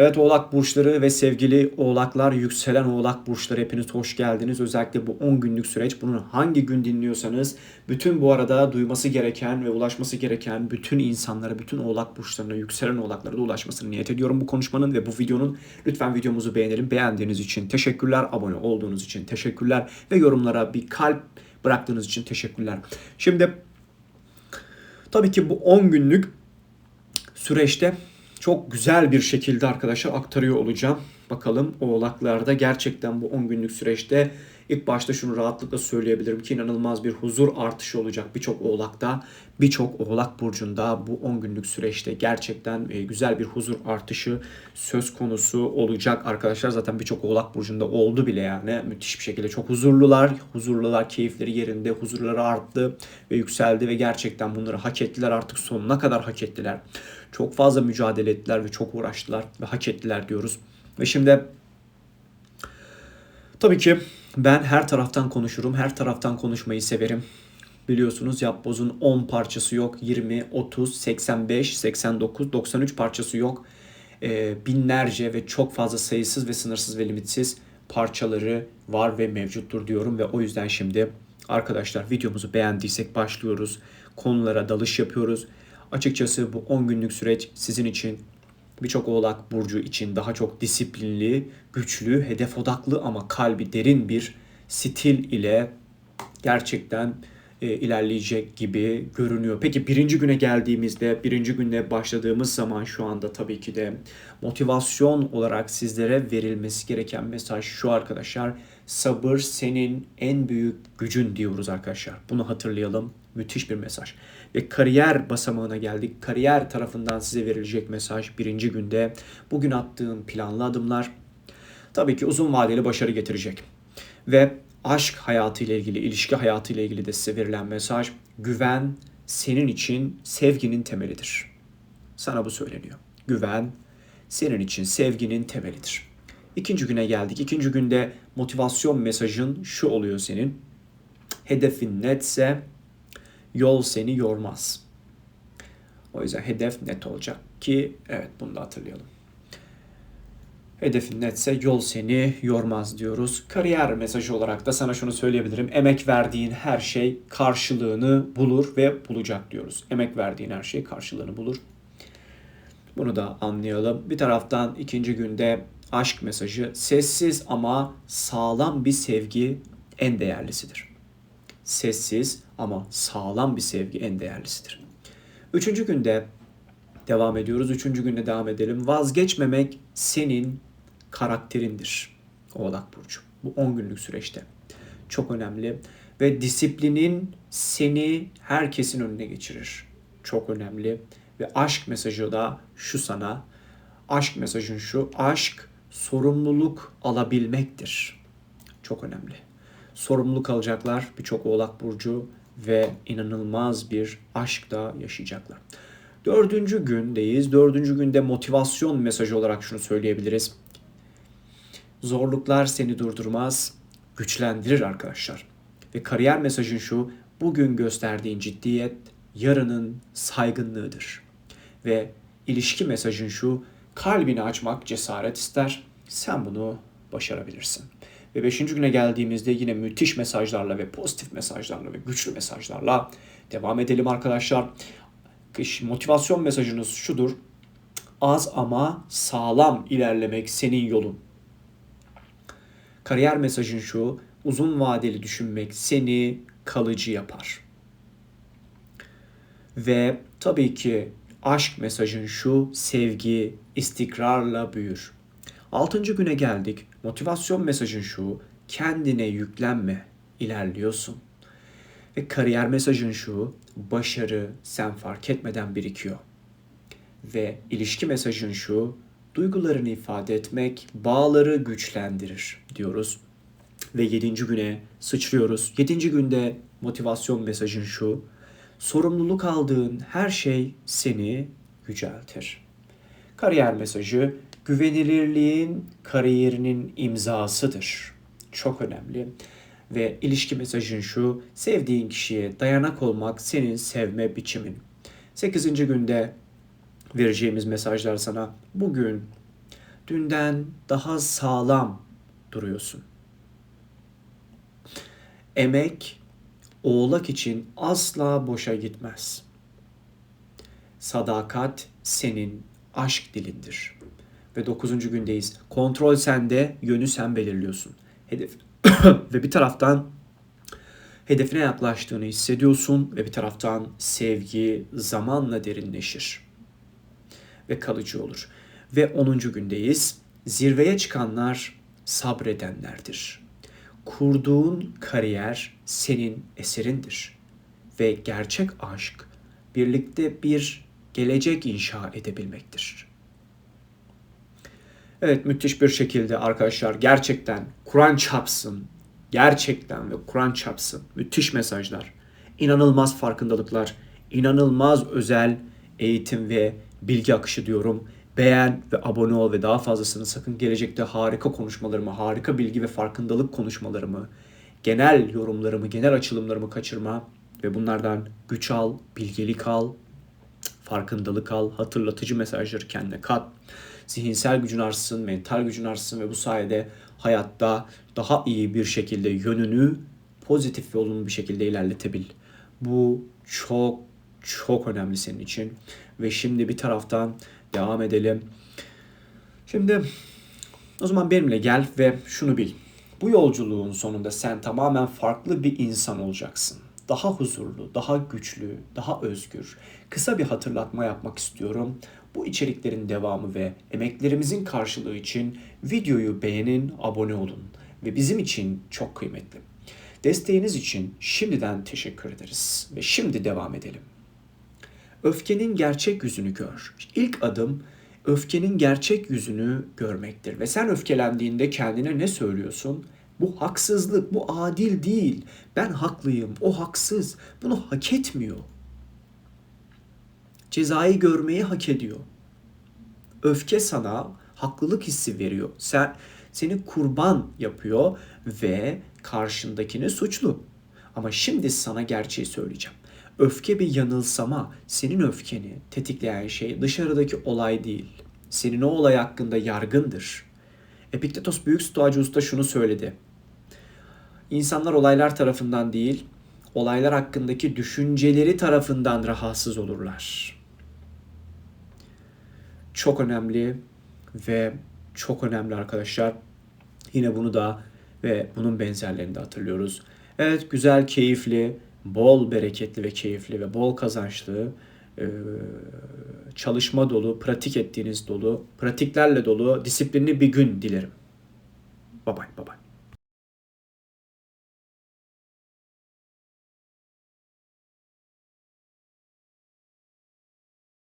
Evet oğlak burçları ve sevgili oğlaklar, yükselen oğlak burçları hepiniz hoş geldiniz. Özellikle bu 10 günlük süreç bunu hangi gün dinliyorsanız bütün bu arada duyması gereken ve ulaşması gereken bütün insanlara, bütün oğlak burçlarına, yükselen oğlaklara da ulaşmasını niyet ediyorum bu konuşmanın ve bu videonun. Lütfen videomuzu beğenelim. Beğendiğiniz için teşekkürler, abone olduğunuz için teşekkürler ve yorumlara bir kalp bıraktığınız için teşekkürler. Şimdi tabii ki bu 10 günlük süreçte çok güzel bir şekilde arkadaşlar aktarıyor olacağım. Bakalım oğlaklarda gerçekten bu 10 günlük süreçte ilk başta şunu rahatlıkla söyleyebilirim ki inanılmaz bir huzur artışı olacak birçok oğlakta. Birçok oğlak burcunda bu 10 günlük süreçte gerçekten e, güzel bir huzur artışı söz konusu olacak arkadaşlar. Zaten birçok oğlak burcunda oldu bile yani. Müthiş bir şekilde çok huzurlular. Huzurlular keyifleri yerinde. Huzurları arttı ve yükseldi ve gerçekten bunları hak ettiler. Artık sonuna kadar hak ettiler. Çok fazla mücadele ettiler ve çok uğraştılar ve hak ettiler diyoruz. Ve şimdi tabii ki ben her taraftan konuşurum. Her taraftan konuşmayı severim. Biliyorsunuz yapbozun 10 parçası yok. 20, 30, 85, 89, 93 parçası yok. Ee, binlerce ve çok fazla sayısız ve sınırsız ve limitsiz parçaları var ve mevcuttur diyorum ve o yüzden şimdi arkadaşlar videomuzu beğendiysek başlıyoruz. Konulara dalış yapıyoruz. Açıkçası bu 10 günlük süreç sizin için birçok oğlak burcu için daha çok disiplinli, güçlü, hedef odaklı ama kalbi derin bir stil ile gerçekten e, ilerleyecek gibi görünüyor. Peki birinci güne geldiğimizde, birinci günde başladığımız zaman şu anda tabii ki de motivasyon olarak sizlere verilmesi gereken mesaj şu arkadaşlar. Sabır senin en büyük gücün diyoruz arkadaşlar. Bunu hatırlayalım. Müthiş bir mesaj. Ve kariyer basamağına geldik. Kariyer tarafından size verilecek mesaj birinci günde. Bugün attığın planlı adımlar tabii ki uzun vadeli başarı getirecek. Ve aşk hayatı ile ilgili, ilişki hayatı ile ilgili de size verilen mesaj güven senin için sevginin temelidir. Sana bu söyleniyor. Güven senin için sevginin temelidir. İkinci güne geldik. İkinci günde motivasyon mesajın şu oluyor senin. Hedefin netse yol seni yormaz. O yüzden hedef net olacak ki evet bunu da hatırlayalım. Hedefin netse yol seni yormaz diyoruz. Kariyer mesajı olarak da sana şunu söyleyebilirim. Emek verdiğin her şey karşılığını bulur ve bulacak diyoruz. Emek verdiğin her şey karşılığını bulur. Bunu da anlayalım. Bir taraftan ikinci günde aşk mesajı sessiz ama sağlam bir sevgi en değerlisidir. Sessiz ama sağlam bir sevgi en değerlisidir. Üçüncü günde devam ediyoruz. Üçüncü günde devam edelim. Vazgeçmemek senin karakterindir. Oğlak Burcu. Bu 10 günlük süreçte. Çok önemli. Ve disiplinin seni herkesin önüne geçirir. Çok önemli. Ve aşk mesajı da şu sana. Aşk mesajın şu. Aşk sorumluluk alabilmektir. Çok önemli. Sorumluluk alacaklar birçok oğlak burcu ve inanılmaz bir aşk da yaşayacaklar. Dördüncü gündeyiz. Dördüncü günde motivasyon mesajı olarak şunu söyleyebiliriz. Zorluklar seni durdurmaz, güçlendirir arkadaşlar. Ve kariyer mesajın şu, bugün gösterdiğin ciddiyet yarının saygınlığıdır. Ve ilişki mesajın şu, kalbini açmak cesaret ister, sen bunu başarabilirsin. Ve beşinci güne geldiğimizde yine müthiş mesajlarla ve pozitif mesajlarla ve güçlü mesajlarla devam edelim arkadaşlar. Motivasyon mesajınız şudur. Az ama sağlam ilerlemek senin yolun. Kariyer mesajın şu. Uzun vadeli düşünmek seni kalıcı yapar. Ve tabii ki aşk mesajın şu. Sevgi istikrarla büyür. Altıncı güne geldik. Motivasyon mesajın şu. Kendine yüklenme. ilerliyorsun. Ve kariyer mesajın şu. Başarı sen fark etmeden birikiyor. Ve ilişki mesajın şu. Duygularını ifade etmek bağları güçlendirir diyoruz. Ve yedinci güne sıçrıyoruz. Yedinci günde motivasyon mesajın şu. Sorumluluk aldığın her şey seni yüceltir. Kariyer mesajı güvenilirliğin kariyerinin imzasıdır. Çok önemli. Ve ilişki mesajın şu, sevdiğin kişiye dayanak olmak senin sevme biçimin. 8. günde vereceğimiz mesajlar sana bugün dünden daha sağlam duruyorsun. Emek oğlak için asla boşa gitmez. Sadakat senin aşk dilindir. Ve dokuzuncu gündeyiz. Kontrol sende, yönü sen belirliyorsun. Hedef ve bir taraftan hedefine yaklaştığını hissediyorsun ve bir taraftan sevgi zamanla derinleşir ve kalıcı olur. Ve 10. gündeyiz. Zirveye çıkanlar sabredenlerdir. Kurduğun kariyer senin eserindir ve gerçek aşk birlikte bir gelecek inşa edebilmektir. Evet müthiş bir şekilde arkadaşlar gerçekten Kur'an çapsın. Gerçekten ve Kur'an çapsın. Müthiş mesajlar. İnanılmaz farkındalıklar. inanılmaz özel eğitim ve bilgi akışı diyorum. Beğen ve abone ol ve daha fazlasını sakın gelecekte harika konuşmalarımı, harika bilgi ve farkındalık konuşmalarımı, genel yorumlarımı, genel açılımlarımı kaçırma ve bunlardan güç al, bilgelik al, farkındalık al, hatırlatıcı mesajları kendine kat. Zihinsel gücün artsın, mental gücün artsın ve bu sayede hayatta daha iyi bir şekilde yönünü pozitif ve olumlu bir şekilde ilerletebil. Bu çok çok önemli senin için. Ve şimdi bir taraftan devam edelim. Şimdi o zaman benimle gel ve şunu bil. Bu yolculuğun sonunda sen tamamen farklı bir insan olacaksın. Daha huzurlu, daha güçlü, daha özgür. Kısa bir hatırlatma yapmak istiyorum. Bu içeriklerin devamı ve emeklerimizin karşılığı için videoyu beğenin, abone olun ve bizim için çok kıymetli. Desteğiniz için şimdiden teşekkür ederiz ve şimdi devam edelim. Öfkenin gerçek yüzünü gör. İlk adım öfkenin gerçek yüzünü görmektir. Ve sen öfkelendiğinde kendine ne söylüyorsun? Bu haksızlık, bu adil değil. Ben haklıyım, o haksız. Bunu hak etmiyor. Cezayı görmeyi hak ediyor. Öfke sana haklılık hissi veriyor. Sen seni kurban yapıyor ve karşındakini suçlu. Ama şimdi sana gerçeği söyleyeceğim. Öfke bir yanılsama. Senin öfkeni tetikleyen şey dışarıdaki olay değil. Senin o olay hakkında yargındır. Epiktetos Büyük Stoacı Usta şunu söyledi. İnsanlar olaylar tarafından değil, olaylar hakkındaki düşünceleri tarafından rahatsız olurlar. Çok önemli ve çok önemli arkadaşlar. Yine bunu da ve bunun benzerlerini de hatırlıyoruz. Evet güzel, keyifli, bol bereketli ve keyifli ve bol kazançlı çalışma dolu, pratik ettiğiniz dolu, pratiklerle dolu, disiplinli bir gün dilerim. Bye bye, bye.